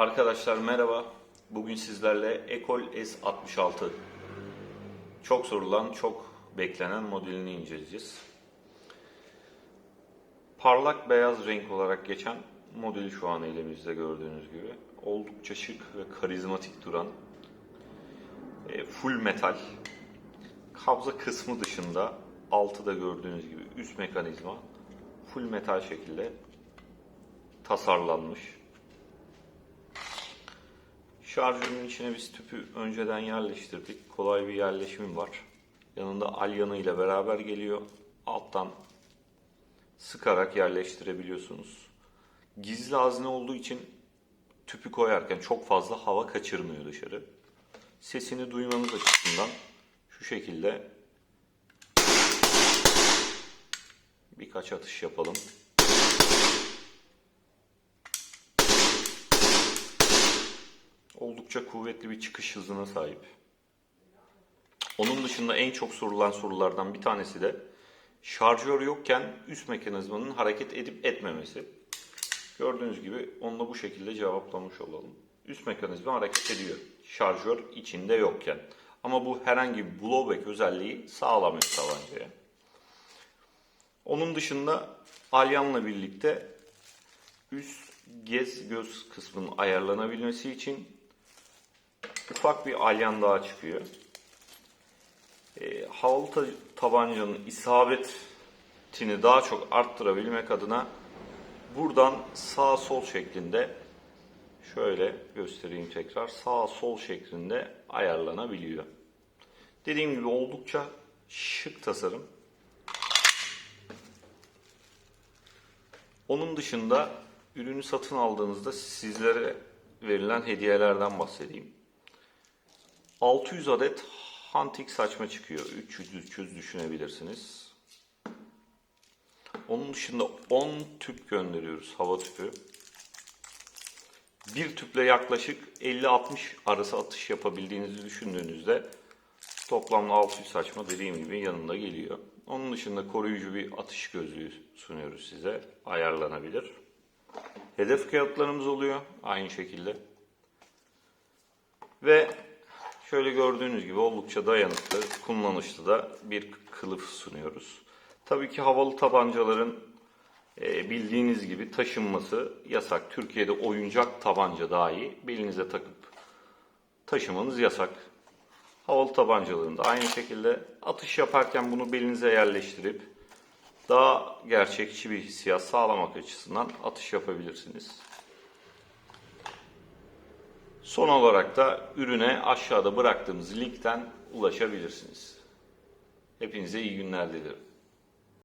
Arkadaşlar merhaba. Bugün sizlerle Ekol S66 çok sorulan, çok beklenen modelini inceleyeceğiz. Parlak beyaz renk olarak geçen modeli şu an elimizde gördüğünüz gibi. Oldukça şık ve karizmatik duran e, full metal kabza kısmı dışında altı da gördüğünüz gibi üst mekanizma full metal şekilde tasarlanmış. Şarjörün içine biz tüpü önceden yerleştirdik. Kolay bir yerleşimi var. Yanında alyanı ile beraber geliyor. Alttan sıkarak yerleştirebiliyorsunuz. Gizli hazne olduğu için tüpü koyarken çok fazla hava kaçırmıyor dışarı. Sesini duymanız açısından şu şekilde birkaç atış yapalım. Oldukça kuvvetli bir çıkış hızına sahip. Onun dışında en çok sorulan sorulardan bir tanesi de şarjör yokken üst mekanizmanın hareket edip etmemesi. Gördüğünüz gibi onunla bu şekilde cevaplamış olalım. Üst mekanizma hareket ediyor. Şarjör içinde yokken. Ama bu herhangi bir blowback özelliği sağlamıyor tabancaya. Onun dışında alyanla birlikte üst gez göz kısmının ayarlanabilmesi için ufak bir alyan daha çıkıyor. E, havalı ta- tabancanın isabetini daha çok arttırabilmek adına buradan sağ sol şeklinde şöyle göstereyim tekrar sağ sol şeklinde ayarlanabiliyor. Dediğim gibi oldukça şık tasarım. Onun dışında ürünü satın aldığınızda sizlere verilen hediyelerden bahsedeyim. 600 adet Hunting saçma çıkıyor. 300-300 düşünebilirsiniz. Onun dışında 10 tüp gönderiyoruz. Hava tüpü. Bir tüple yaklaşık 50-60 arası atış yapabildiğinizi düşündüğünüzde toplamda 600 saçma dediğim gibi yanında geliyor. Onun dışında koruyucu bir atış gözlüğü sunuyoruz size. Ayarlanabilir. Hedef kağıtlarımız oluyor aynı şekilde. Ve şöyle gördüğünüz gibi oldukça dayanıklı, kullanışlı da bir kılıf sunuyoruz. Tabii ki havalı tabancaların e, bildiğiniz gibi taşınması yasak. Türkiye'de oyuncak tabanca dahi belinize takıp taşımanız yasak. Havalı tabancaların aynı şekilde atış yaparken bunu belinize yerleştirip daha gerçekçi bir hissiyat sağlamak açısından atış yapabilirsiniz. Son olarak da ürüne aşağıda bıraktığımız linkten ulaşabilirsiniz. Hepinize iyi günler dilerim.